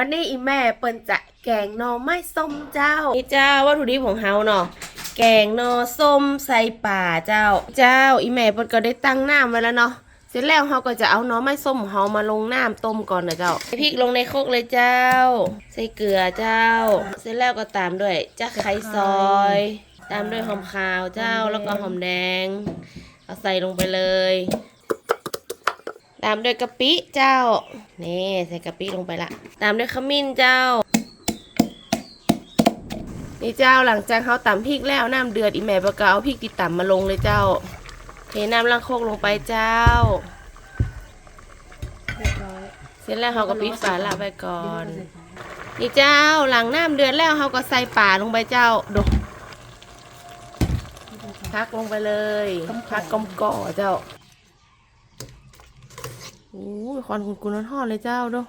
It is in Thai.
วันนี้อีแม่เปิ้นจะแกงหน่อไม้ส้มเจ้า นี่เจ้าวัตถุดิบของเฮาเนาะแกงหน่อส้มใส่ป่าเจ้า เจ้าอีแม่เปิ้นก็ได้ตั้งน้ำไว้แล้วเนาะเสร็จแล้วเฮาก็จะเอาหน่อไม้ส้มของเฮามาลงน้ำต้มก่อนนะเจ้าใส่พริกลงในโคกเลยเจ้า ใส่เกลือเจ้า เสร็จแล้วก็ตามด้วยจ้าไข่ซอย ตามด้วยหอมขาวเจ้าแล้วก็หอมแดง เอาใส่ลงไปเลย ตามด้วยกะปิเจ้า นี่ใส่กะปิลงไปละ ตามด้วยขมิ้นเจ้า นี่เจ้าหลังจากเขาตำพริกแล้วน้ำเดือดอีแม่ประกาเอาพริกที่ตำมาลงเลยเจ้า เทน้ำลังโคกลงไปเจ้าเรียบร้อยเสร็จแล้วเขาก็ปิดฝาละไปก่อน นี่เจ้าหลังน้ำเดือดแล้วเขาก็ใส่ป่าลงไปเจ้าดูพักลงไปเลย พักกลมก่อเจ้า โอ้ยควันคุณกุนทอดเลยเจ้าดู